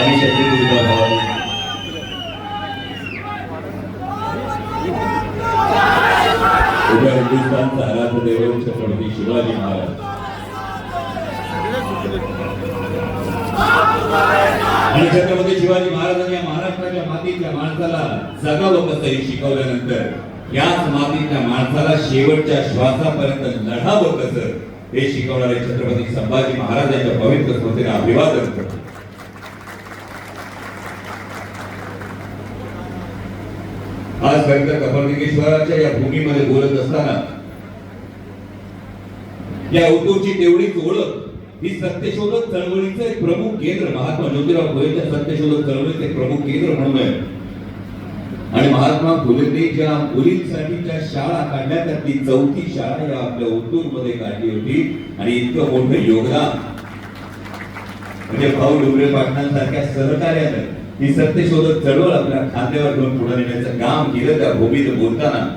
आणि शत्रुविरुद्ध भाव उभ्या हिंदुस्थानचा आराध्य दैवत छत्रपती शिवाजी महाराज. आणि छत्रपती शिवाजी महाराजांनी या महाराष्ट्राच्या मातीतल्या माणसाला जगावं कसंही शिकवल्यानंतर याच मातीतल्या माणसाला शेवटच्या श्वासापर्यंत लढावं कसं हे शिकवणारे छत्रपती संभाजी महाराजांच्या पवित्र स्मृतीला अभिवादन करतो. आज खरं कपालिकेश्वराच्या या भूमीमध्ये बोलत असताना या उद्धवची तेवढीच ओळख ही सत्यशोधक चळवळीचं एक प्रमुख केंद्र. महात्मा ज्योतिराव फुलेच्या सत्यशोधक चळवळीचं एक प्रमुख केंद्र म्हणून आहे. आणि महात्मा फुलेंनी ज्या मुलींसाठीच्या शाळा काढल्या त्यातली चौथी शाळा या आपल्या उद्दूर काढली होती. आणि इतकं मोठं योगदान म्हणजे भाऊ डुबरे पाटणांसारख्या सहकार्याने ही सत्यशोधक चळवळ आपल्या खांद्यावर घेऊन पुढे नेण्याचं काम केलं त्या भूमीत बोलताना.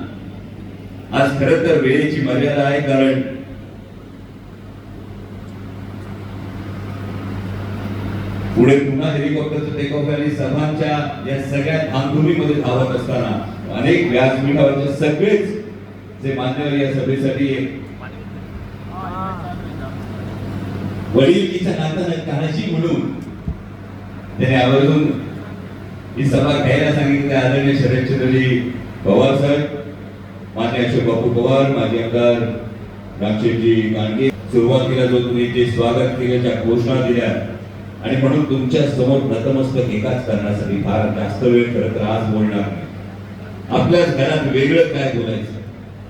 आज खर तर वेळेची मर्यादा आहे कारण पुढे पुन्हा हेलिकॉप्टरचं टेक ऑफ आणि सर्वांच्या या सगळ्या धामधुमीमध्ये धावत असताना अनेक व्यासपीठावरचे सगळेच जे मान्यवर या सभेसाठी वडील तिच्या नातानं काळजी म्हणून. त्याने आवर्जून ही सभा घ्यायला सांगितली. आदरणीय शरदचंद्रजी पवार साहेब माझे अशोक बापू पवार माजी आमदार रामशेठजी गांडगे सुरुवातीला जो तुम्ही जे स्वागत केलं ज्या घोषणा दिल्या आणि म्हणून तुमच्यासमोर नतमस्तक एकाच करण्यासाठी फार जास्त वेळ खरं तर आज बोलणार नाही. आपल्याच घरात वेगळं काय बोलायचं?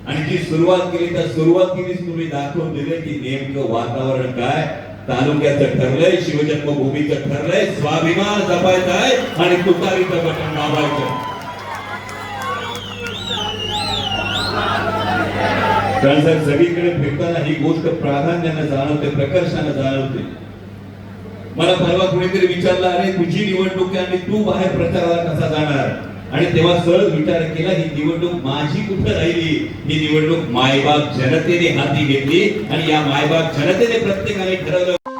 आणि जी सुरुवात केली त्या सुरुवातीनेच तुम्ही दाखवून दिले की नेमकं वातावरण काय तालुक्याचं ठरलंय शिवजन्मभूमीचं ठरलंय स्वाभिमान जपायचा आहे आणि तुतारीचं बटन दाबायचं कारण सगळीकडे फिरताना ही गोष्ट प्राधान्यानं जाणवते प्रकर्षानं जाणवते. मला परवा कुणीतरी विचारलं अरे तुझी निवडणूक आणि तू बाहेर प्रचाराला कसा जाणार? आणि तेव्हा सहज विचार केला ही निवडणूक माझी कुठं राहिली? ही निवडणूक मायबाप जनतेने हाती घेतली आणि या मायबाप जनतेने प्रत्येकाने ठरवलं.